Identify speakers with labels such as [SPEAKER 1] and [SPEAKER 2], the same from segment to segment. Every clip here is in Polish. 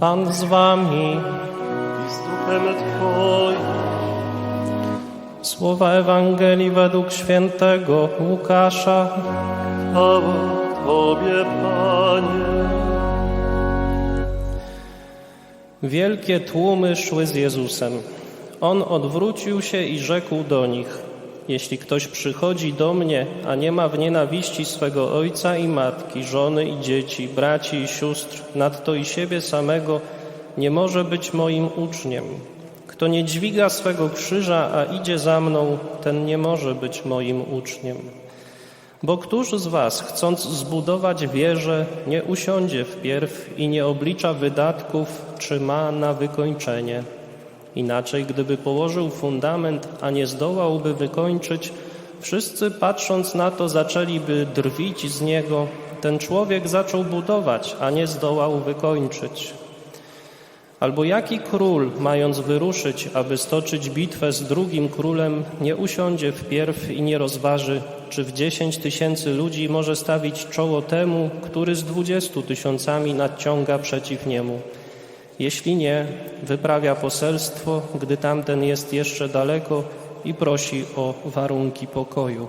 [SPEAKER 1] Pan z wami.
[SPEAKER 2] i z duchem Twoim.
[SPEAKER 1] Słowa Ewangelii według świętego Łukasza.
[SPEAKER 2] Chwała Tobie, Panie.
[SPEAKER 1] Wielkie tłumy szły z Jezusem. On odwrócił się i rzekł do nich: Jeśli ktoś przychodzi do mnie, a nie ma w nienawiści swego ojca i matki, żony i dzieci, braci i sióstr, nadto i siebie samego, nie może być moim uczniem. Kto nie dźwiga swego krzyża, a idzie za mną, ten nie może być moim uczniem. Bo któż z was, chcąc zbudować wieżę, nie usiądzie wpierw i nie oblicza wydatków, czy ma na wykończenie? Inaczej, gdyby położył fundament, a nie zdołałby wykończyć, wszyscy patrząc na to zaczęliby drwić z niego. Ten człowiek zaczął budować, a nie zdołał wykończyć. Albo jaki król, mając wyruszyć, aby stoczyć bitwę z drugim królem, nie usiądzie wpierw i nie rozważy, czy w dziesięć tysięcy ludzi może stawić czoło temu, który z dwudziestu tysiącami nadciąga przeciw niemu? Jeśli nie, wyprawia poselstwo, gdy tamten jest jeszcze daleko i prosi o warunki pokoju.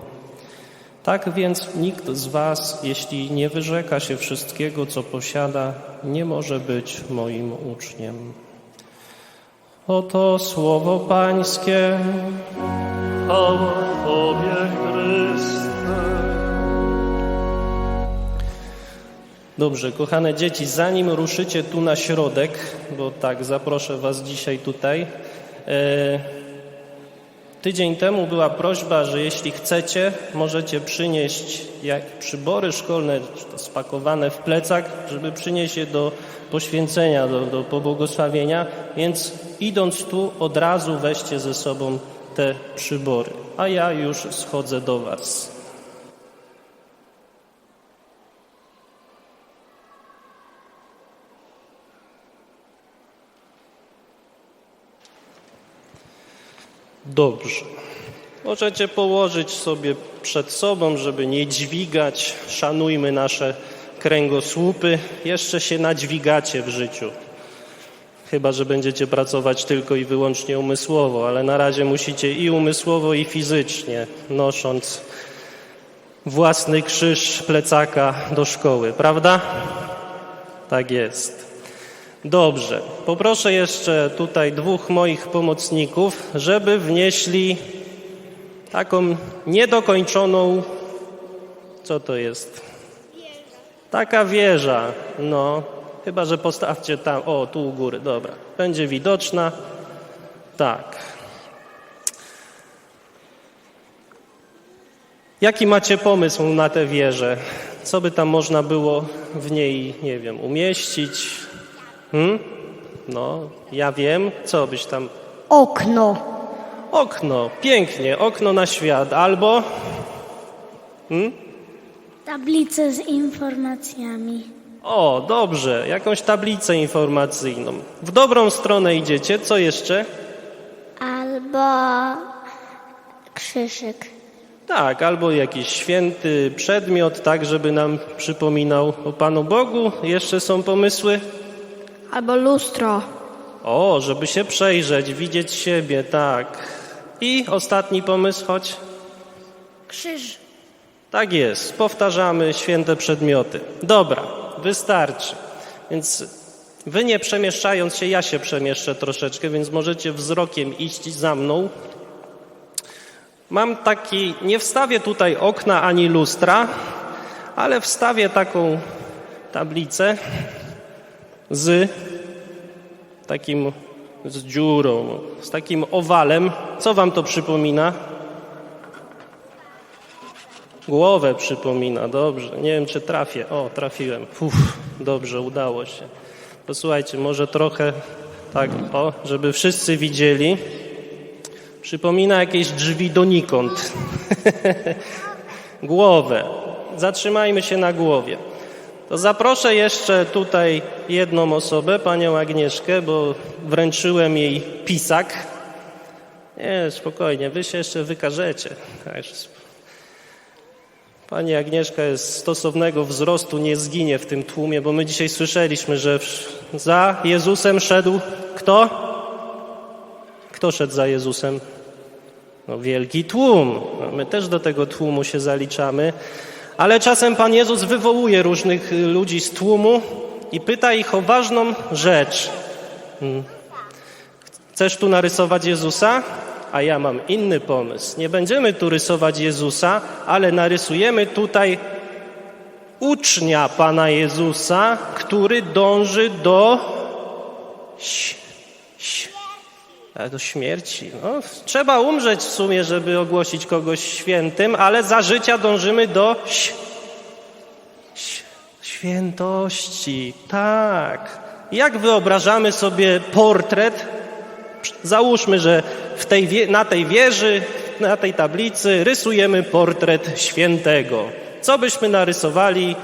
[SPEAKER 1] Tak więc nikt z Was, jeśli nie wyrzeka się wszystkiego, co posiada, nie może być moim uczniem. Oto słowo Pańskie.
[SPEAKER 2] Chwała Tobie, Chryste.
[SPEAKER 1] Dobrze, kochane dzieci, zanim ruszycie tu na środek, bo tak, zaproszę Was dzisiaj tutaj. E, tydzień temu była prośba, że jeśli chcecie, możecie przynieść jak przybory szkolne, spakowane w plecak, żeby przynieść je do poświęcenia, do, do pobłogosławienia. Więc idąc tu, od razu weźcie ze sobą te przybory. A ja już schodzę do Was. Dobrze. Możecie położyć sobie przed sobą, żeby nie dźwigać. Szanujmy nasze kręgosłupy. Jeszcze się nadźwigacie w życiu. Chyba, że będziecie pracować tylko i wyłącznie umysłowo, ale na razie musicie i umysłowo, i fizycznie, nosząc własny krzyż plecaka do szkoły, prawda? Tak jest. Dobrze. Poproszę jeszcze tutaj dwóch moich pomocników, żeby wnieśli taką niedokończoną. Co to jest? Taka wieża. No, chyba że postawcie tam. O, tu u góry. Dobra. Będzie widoczna. Tak. Jaki macie pomysł na tę wieżę? Co by tam można było w niej, nie wiem, umieścić? Hmm? No, ja wiem. Co byś tam.
[SPEAKER 3] Okno.
[SPEAKER 1] Okno. Pięknie. Okno na świat. Albo.
[SPEAKER 3] Tablice z informacjami.
[SPEAKER 1] O, dobrze. Jakąś tablicę informacyjną. W dobrą stronę idziecie. Co jeszcze?
[SPEAKER 3] Albo krzyżyk.
[SPEAKER 1] Tak, albo jakiś święty przedmiot, tak, żeby nam przypominał o Panu Bogu. Jeszcze są pomysły?
[SPEAKER 3] Albo lustro.
[SPEAKER 1] O, żeby się przejrzeć, widzieć siebie, tak. I ostatni pomysł, choć.
[SPEAKER 3] Krzyż.
[SPEAKER 1] Tak jest, powtarzamy święte przedmioty. Dobra, wystarczy. Więc wy nie przemieszczając się, ja się przemieszczę troszeczkę, więc możecie wzrokiem iść za mną. Mam taki, nie wstawię tutaj okna ani lustra, ale wstawię taką tablicę z takim, z dziurą, z takim owalem. Co wam to przypomina? Głowę przypomina, dobrze. Nie wiem, czy trafię. O, trafiłem. Uf, dobrze, udało się. Posłuchajcie, może trochę tak, o, żeby wszyscy widzieli. Przypomina jakieś drzwi donikąd. Głowę. Zatrzymajmy się na głowie. To zaproszę jeszcze tutaj jedną osobę, panią Agnieszkę, bo wręczyłem jej pisak. Nie, spokojnie, wy się jeszcze wykażecie. Sp- Pani Agnieszka jest stosownego wzrostu, nie zginie w tym tłumie, bo my dzisiaj słyszeliśmy, że za Jezusem szedł kto? Kto szedł za Jezusem? No, wielki tłum. No, my też do tego tłumu się zaliczamy. Ale czasem Pan Jezus wywołuje różnych y, ludzi z tłumu i pyta ich o ważną rzecz. Mm. Chcesz tu narysować Jezusa? A ja mam inny pomysł. Nie będziemy tu rysować Jezusa, ale narysujemy tutaj ucznia Pana Jezusa, który dąży do ś- ś- do śmierci. No, trzeba umrzeć w sumie, żeby ogłosić kogoś świętym, ale za życia dążymy do świętości. Tak. Jak wyobrażamy sobie portret? Załóżmy, że tej, na tej wieży, na tej tablicy rysujemy portret świętego. Co byśmy narysowali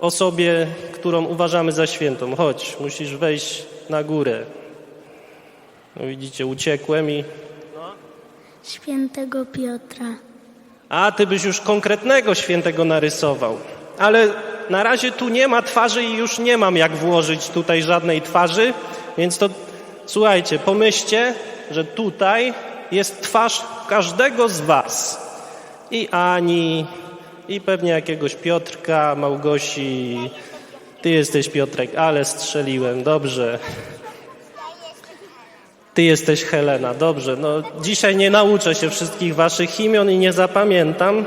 [SPEAKER 1] osobie, którą uważamy za świętą? Chodź, musisz wejść na górę. No widzicie, uciekłem i...
[SPEAKER 3] Świętego Piotra.
[SPEAKER 1] A, ty byś już konkretnego świętego narysował. Ale na razie tu nie ma twarzy i już nie mam jak włożyć tutaj żadnej twarzy, więc to słuchajcie, pomyślcie, że tutaj jest twarz każdego z was. I Ani, i pewnie jakiegoś Piotrka, Małgosi. Ty jesteś Piotrek, ale strzeliłem, dobrze. Ty jesteś Helena, dobrze. No, dzisiaj nie nauczę się wszystkich waszych imion i nie zapamiętam,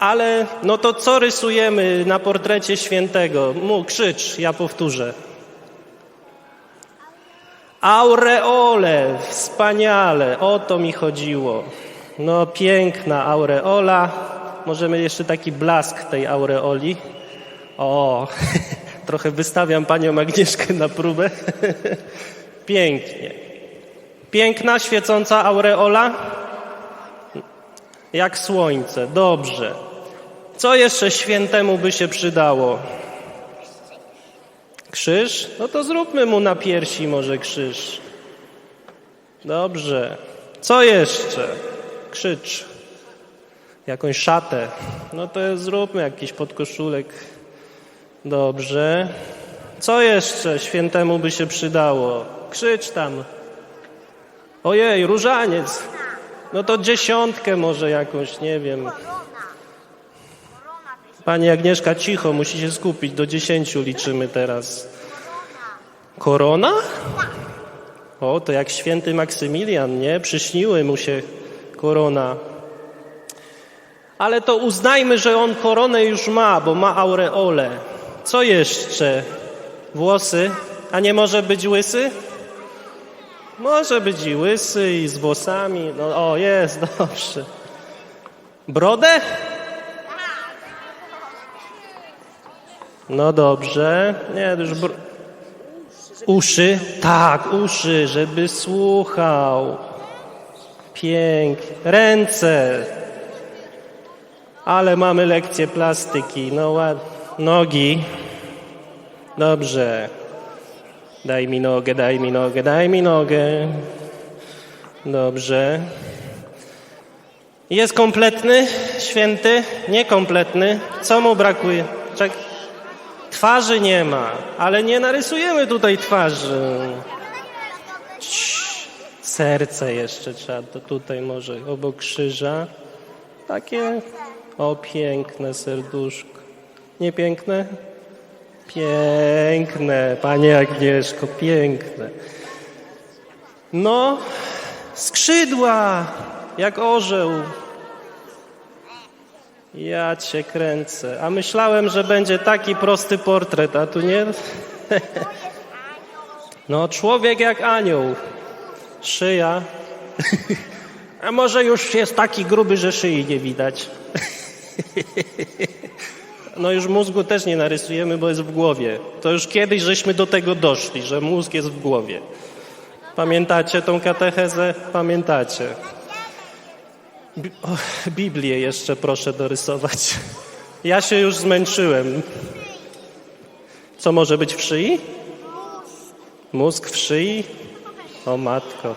[SPEAKER 1] ale no to co rysujemy na portrecie świętego? Mu krzycz, ja powtórzę. Aureole, wspaniale, o to mi chodziło. No piękna aureola. Możemy jeszcze taki blask tej aureoli. O, trochę wystawiam panią Agnieszkę na próbę. Pięknie. Piękna, świecąca aureola? Jak słońce, dobrze. Co jeszcze świętemu by się przydało? Krzyż? No to zróbmy mu na piersi może krzyż. Dobrze. Co jeszcze? Krzycz. Jakąś szatę. No to zróbmy jakiś podkoszulek. Dobrze. Co jeszcze świętemu by się przydało? Krzycz tam. Ojej, różaniec. No to dziesiątkę może jakąś, nie wiem. Pani Agnieszka, cicho, musi się skupić. Do dziesięciu liczymy teraz. Korona? O, to jak święty Maksymilian, nie? Przyśniły mu się korona. Ale to uznajmy, że on koronę już ma, bo ma aureolę. Co jeszcze? Włosy? A nie może być łysy? Może być i łysy, i z włosami. No, o, jest, dobrze. Brodę? No dobrze. Nie, już br... Uszy? Tak, uszy, żeby słuchał. Pięknie. Ręce. Ale mamy lekcję plastyki. No ład... Nogi. Dobrze. Daj mi nogę, daj mi nogę, daj mi nogę. Dobrze. Jest kompletny, święty, niekompletny. Co mu brakuje? Czek. Twarzy nie ma, ale nie narysujemy tutaj twarzy. Cii. Serce jeszcze trzeba, to tutaj może obok krzyża. Takie, o piękne serduszko. Nie piękne? Panie Agnieszko, piękne. No, skrzydła, jak orzeł. Ja cię kręcę. A myślałem, że będzie taki prosty portret, a tu nie. No, człowiek jak anioł. Szyja. A może już jest taki gruby, że szyi nie widać. No już mózgu też nie narysujemy, bo jest w głowie. To już kiedyś żeśmy do tego doszli, że mózg jest w głowie. Pamiętacie tą katechezę? Pamiętacie. Bi- o, Biblię jeszcze proszę dorysować. Ja się już zmęczyłem. Co może być w szyi? Mózg w szyi? O matko.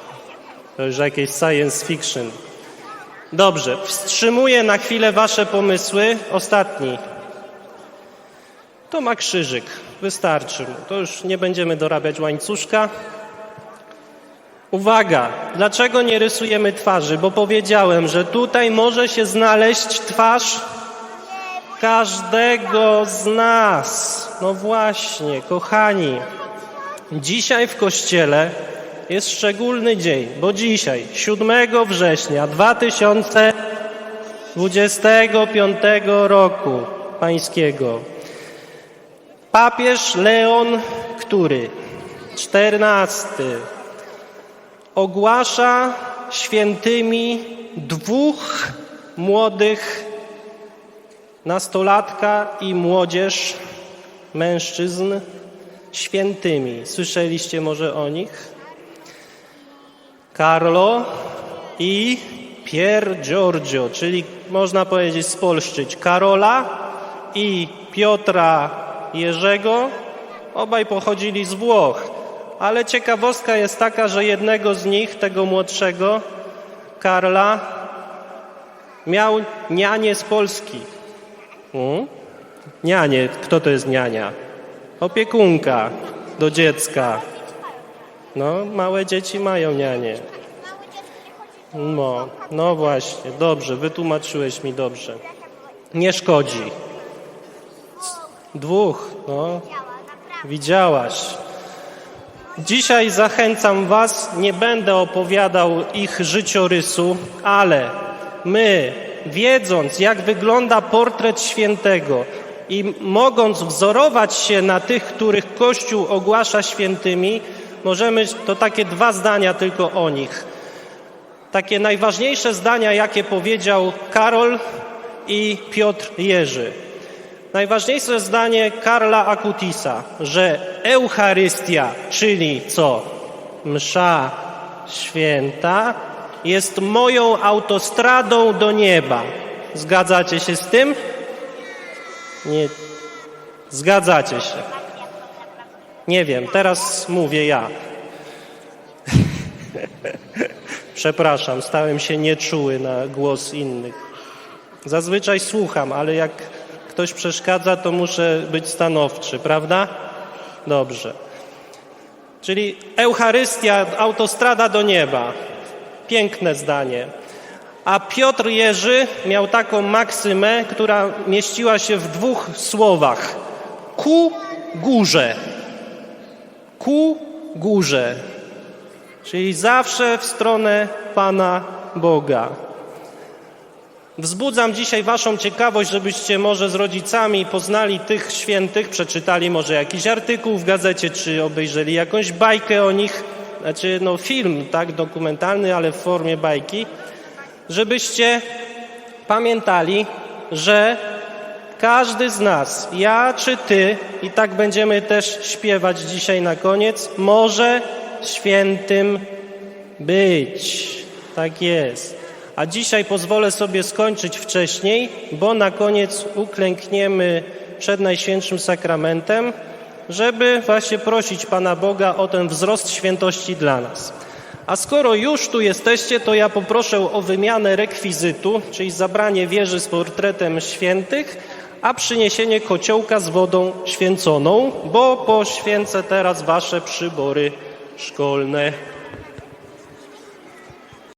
[SPEAKER 1] To już jakieś science fiction. Dobrze, wstrzymuję na chwilę wasze pomysły. Ostatni. To ma krzyżyk. Wystarczy mu. To już nie będziemy dorabiać łańcuszka. Uwaga, dlaczego nie rysujemy twarzy? Bo powiedziałem, że tutaj może się znaleźć twarz każdego z nas. No właśnie, kochani. Dzisiaj w kościele jest szczególny dzień, bo dzisiaj, 7 września 2025 roku pańskiego, papież Leon, który 14 ogłasza świętymi dwóch młodych nastolatka i młodzież, mężczyzn świętymi. Słyszeliście może o nich? Carlo i Pier Giorgio, czyli można powiedzieć spolszczyć Karola i Piotra Jerzego. Obaj pochodzili z Włoch, ale ciekawostka jest taka, że jednego z nich, tego młodszego, Karla, miał nianie z Polski. Hmm? Nianie, kto to jest niania? Opiekunka do dziecka. No, małe dzieci mają nianie. No, no właśnie, dobrze, wytłumaczyłeś mi dobrze. Nie szkodzi. Dwóch, no, widziałaś. Dzisiaj zachęcam Was, nie będę opowiadał ich życiorysu, ale my, wiedząc, jak wygląda portret świętego i mogąc wzorować się na tych, których Kościół ogłasza świętymi, możemy, to takie dwa zdania tylko o nich. Takie najważniejsze zdania, jakie powiedział Karol i Piotr Jerzy. Najważniejsze zdanie Karla Akutisa, że Eucharystia, czyli co? Msza święta, jest moją autostradą do nieba. Zgadzacie się z tym? Nie. Zgadzacie się. Nie wiem, teraz mówię ja. Przepraszam, stałem się nieczuły na głos innych. Zazwyczaj słucham, ale jak ktoś przeszkadza, to muszę być stanowczy, prawda? Dobrze. Czyli Eucharystia, autostrada do nieba. Piękne zdanie. A Piotr Jerzy miał taką maksymę, która mieściła się w dwóch słowach: ku górze. Ku górze. Czyli zawsze w stronę Pana Boga. Wzbudzam dzisiaj Waszą ciekawość, żebyście może z rodzicami poznali tych świętych, przeczytali może jakiś artykuł w gazecie, czy obejrzeli jakąś bajkę o nich, znaczy no film, tak, dokumentalny, ale w formie bajki, żebyście pamiętali, że każdy z nas, ja czy ty, i tak będziemy też śpiewać dzisiaj na koniec, może świętym być. Tak jest. A dzisiaj pozwolę sobie skończyć wcześniej, bo na koniec uklękniemy przed Najświętszym Sakramentem, żeby właśnie prosić Pana Boga o ten wzrost świętości dla nas. A skoro już tu jesteście, to ja poproszę o wymianę rekwizytu, czyli zabranie wieży z portretem świętych, a przyniesienie kociołka z wodą święconą, bo poświęcę teraz wasze przybory szkolne.